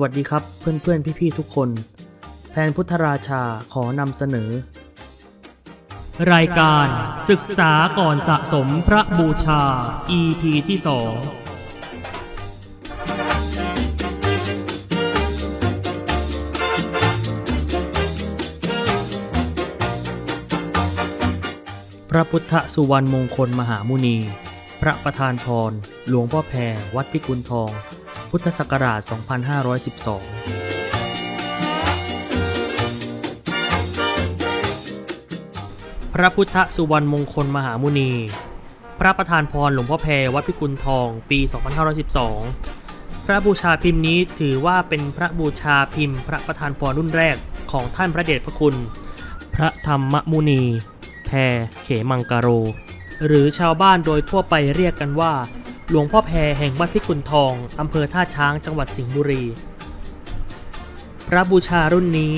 วัสดีครับเพื่อนๆ พี่ๆ ทุกคน แพนพุทธราชาขอนำเสนอ รายการศึกษาก่อนสะสมพระบูชา EP ที่2พระพุทธสุวรรณมงคลมหามุนี พระประธานพร หลวงพ่อแพรวัดพิกุลทอง พุทธศักราช 2512พระพุทธสุวรรณมงคลมหามุนี พระประธานพรหลวงพ่อแพรวัดพิกุลทองปี 2512 พระบูชาพิมพ์นี้ถือว่าเป็นพระบูชาพิมพ์ พระประธานพรรุ่นแรกของท่านพระเดชพระคุณ พระธรรมมุนี แพรเขมังกาโร หรือชาวบ้านโดยทั่วไปเรียกกันว่า หลวงพ่อแพรแห่งวัดพิกุลทอง อำเภอท่าช้างจังหวัดสิงห์บุรี พระบูชารุ่นนี้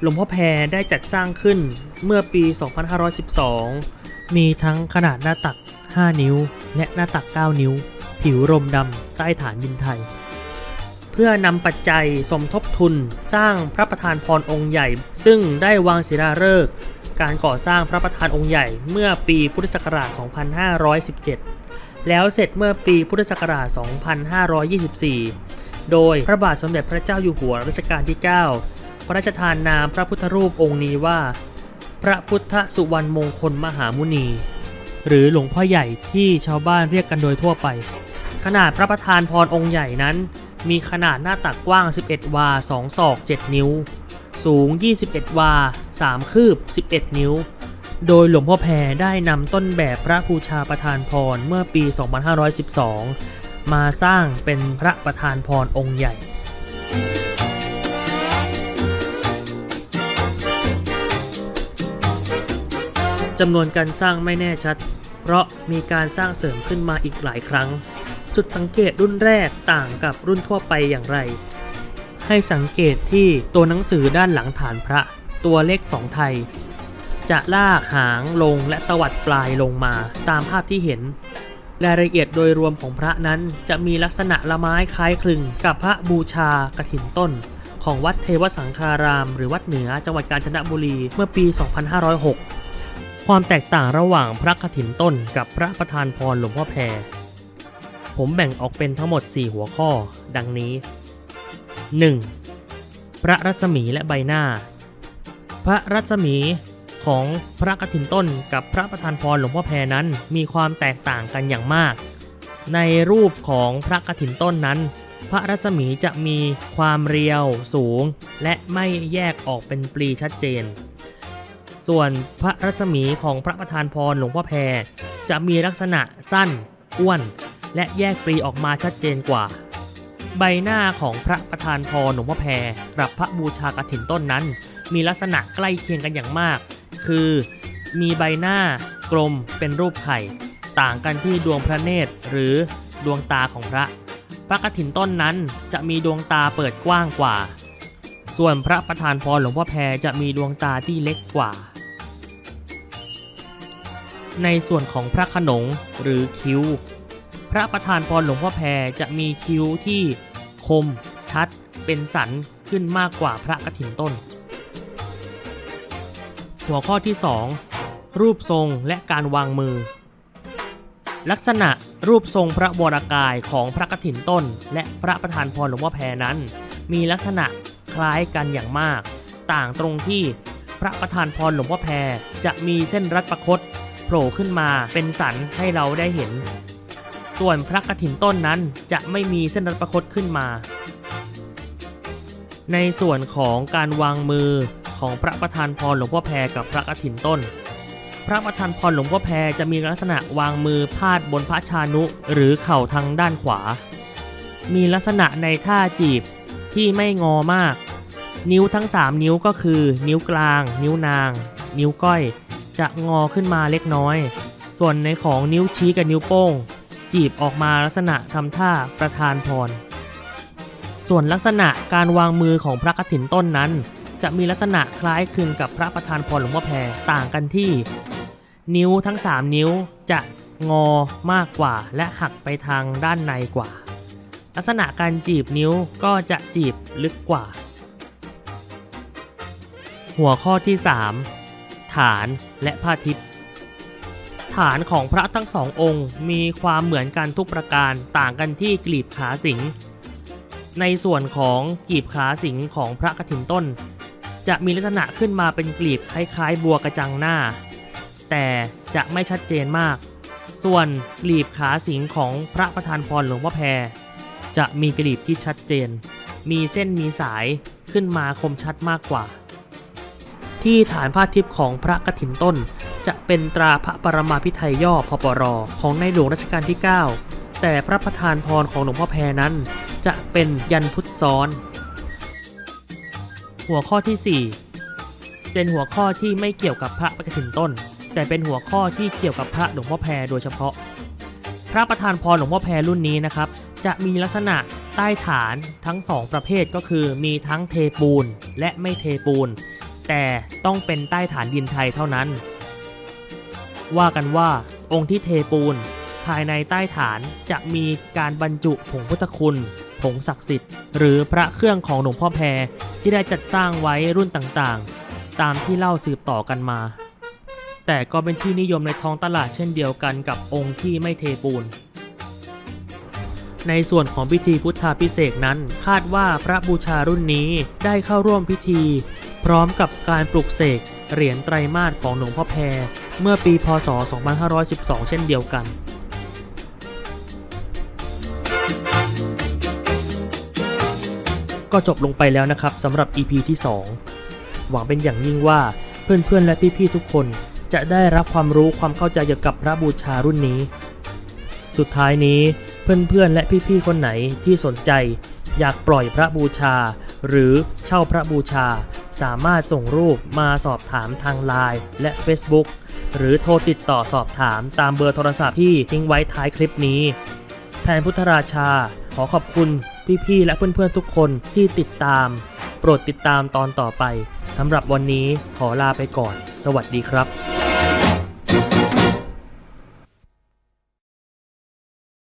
หลวงพ่อแพรได้จัดสร้างขึ้นเมื่อปี 2512 มีทั้งขนาดหน้าตัก 5 นิ้ว และหน้าตัก 9 นิ้ว ผิวรมดำใต้ฐานดินไทย เพื่อนำปัจจัยสมทบทุนสร้างพระประธานพรองค์ใหญ่ ซึ่งได้วางศิลาฤกษ์การก่อสร้างพระประธานองค์ใหญ่เมื่อปีพุทธศักราช 2517 แล้วเสร็จเมื่อปีพุทธศักราช 2524 โดยพระบาทสมเด็จพระเจ้าอยู่หัวรัชกาลที่ 9 พระราชทานนามพระพุทธรูปองค์นี้ว่า พระพุทธสุวรรณมงคลมหามุนี หรือหลวงพ่อใหญ่ที่ชาวบ้านเรียกกันโดยทั่วไป ขนาดพระประธานพรองค์ใหญ่นั้น มีขนาดหน้าตักกว้าง 11 วา 2 ศอก 7 นิ้ว สูง 21 วา 3 คืบ 11 นิ้ว โดยหลวงพ่อแพรได้นำต้นแบบพระบูชาประธานพรเมื่อปี 2512 มาสร้างเป็นพระประธานพรองค์ใหญ่ จำนวนการสร้างไม่แน่ชัด เพราะมีการสร้างเสริมขึ้นมาอีกหลายครั้ง จุดสังเกตรุ่นแรกต่างกับรุ่นทั่วไปอย่างไร ให้สังเกตที่ตัวหนังสือด้านหลังฐานพระ ตัวเลขสองไทย จะลากหางลงและตวัดปลายลงมาตามภาพที่เห็น รายละเอียดโดยรวมของพระนั้นจะมีลักษณะละไม้คล้ายคลึงกับพระบูชากฐินต้น ของวัดเทวสังคาราม หรือวัดเหนือจังหวัดกาญจนบุรีเมื่อปี 2506 ความแตกต่างระหว่างพระกฐินต้นกับพระประธานพรหลวงพ่อแพรผมแบ่งออกเป็นทั้งหมด 4 หัวข้อ ดังนี้ 1. พระรัศมีและใบหน้า พระรัศมี ของพระกฐินต้นกับพระประธานพรหลวงพ่อแพรนั้นมีความแตกต่างกันอย่างมาก ในรูปของพระกฐินต้นนั้น พระรัศมีจะมีความเรียวสูง และไม่แยกออกเป็นปลีชัดเจน ส่วนพระรัศมีของพระประธานพรหลวงพ่อแพรจะมีลักษณะสั้นอ้วน และแยกปลีออกมาชัดเจนกว่า ใบหน้าของพระประธานพรหลวงพ่อแพรกับพระบูชากฐินต้นนั้น มีลักษณะใกล้เคียงกันอย่างมาก คือ มีใบหน้ากลมเป็นรูปไข่ ต่างกันที่ดวงพระเนตรหรือดวงตาของพระ พระกฐินต้นนั้นจะมีดวงตาเปิดกว้างกว่า ส่วนพระประธานพรหลวงพ่อแพรจะมีดวงตาที่เล็กกว่า ในส่วนของพระขนงหรือคิ้ว พระประธานพรหลวงพ่อแพรจะมีคิ้วที่คมชัดเป็นสันขึ้นมากกว่าพระกฐินต้น หัวข้อที่ 2 รูปทรงและการวางมือ ลักษณะรูปทรงพระวรากายของพระกฐินต้น และพระประธานพรหลวงพ่อแพรนั้น มีลักษณะคล้ายกันอย่างมาก ต่างตรงที่พระประธานพรหลวงพ่อแพรจะมีเส้นรัดประคตโผล่ขึ้นมาเป็นสันให้เราได้เห็น ส่วนพระกฐินต้นนั้นจะไม่มีเส้นรัดประคตขึ้นมา ในส่วนของการวางมือ ของพระประธานพรหลวงพ่อแพรกับพระกฐินต้น พระประธานพรหลวงพ่อแพรจะมีลักษณะวางมือพาดบนพระชานุหรือเข่าทางด้านขวา มีลักษณะในท่าจีบที่ไม่งอมาก นิ้วทั้ง 3 นิ้วก็คือ นิ้วกลาง นิ้วนาง นิ้วก้อย จะงอขึ้นมาเล็กน้อย ส่วนในของนิ้วชี้กับนิ้วโป้ง จีบออกมาลักษณะทำท่าประธานพรส่วนลักษณะการวางมือของพระกฐินต้นนั้น จะมีลักษณะคล้ายคลึงกับพระประธานพรหลวงพ่อแพรต่างกันที่ นิ้วทั้ง 3 นิ้วจะงอมากกว่า และหักไปทางด้านในกว่า ลักษณะการจีบนิ้วก็จะจีบลึกกว่า หัวข้อที่ 3 ฐานและผ้าทิพย์ฐานของพระทั้งสององค์มีความเหมือนกันทุกประการต่างกันที่กลีบขาสิงในส่วนของกลีบขาสิงของพระกฐินต้น จะมีลักษณะขึ้นมาเป็นกลีบคล้ายๆ บัวกระจังหน้า แต่จะไม่ชัดเจนมาก ส่วนกลีบขาสิงของพระประธานพรหลวงพ่อแพรจะมีกลีบที่ชัดเจน มีเส้นมีสายขึ้นมาคมชัดมากกว่า ที่ฐานผ้าทิพย์ของพระกฐินต้น จะเป็นตราพระปรมาภิไธยย่อพปรของในหลวงรัชกาลที่ 9 แต่พระประธานพรของหลวงพ่อแพรนั้น จะเป็นยันพุทธซ้อน หัวข้อที่ 4 เป็นหัวข้อที่ไม่เกี่ยวกับพระกฐินต้น แต่เป็นหัวข้อที่เกี่ยวกับพระหลวงพ่อแพรโดยเฉพาะ พระประธานพรหลวงพ่อแพรรุ่นนี้นะครับ จะมีลักษณะใต้ฐานทั้ง 2 ประเภทก็คือมีทั้งเทปูนและไม่เทปูน แต่ต้องเป็นใต้ฐานดินไทยเท่านั้น ว่ากันว่าองค์ที่เทปูน ภายในใต้ฐานจะมีการบรรจุผงพุทธคุณ ผงศักดิ์สิทธิ์ หรือพระเครื่องของหลวงพ่อแพรที่ได้จัดสร้างไว้รุ่นต่างๆ ตามที่เล่าสืบต่อกันมา แต่ก็เป็นที่นิยมในท้องตลาดเช่นเดียวกันกับองค์ที่ไม่เทปูน ในส่วนของพิธีพุทธาพิเศษนั้นคาดว่าพระบูชารุ่นนี้ได้เข้าร่วมพิธี พร้อมกับการปลุกเสกเหรียญไตรมาสของหลวงพ่อแพรเมื่อปีพศ 2512 เช่นเดียวกัน ก็จบลงไปแล้วนะครับสำหรับ EP ที่ 2 หวังเป็นอย่างยิ่งว่าเพื่อนๆและพี่ๆทุกคนจะได้รับความรู้ความเข้าใจเกี่ยวกับพระบูชารุ่นนี้ สุดท้ายนี้เพื่อนๆและพี่ๆคนไหนที่สนใจ อยากปล่อยพระบูชา หรือเช่าพระบูชา สามารถส่งรูปมาสอบถามทางไลน์และ Facebook หรือโทรติดต่อสอบถามตามเบอร์โทรศัพท์ที่ทิ้งไว้ท้ายคลิปนี้ แทนพุทธราชาขอขอบคุณ พี่ๆ และเพื่อนๆ ทุกคนที่ติดตาม โปรดติดตามตอนต่อไปสำหรับวันนี้ขอลาไปก่อน สวัสดีครับ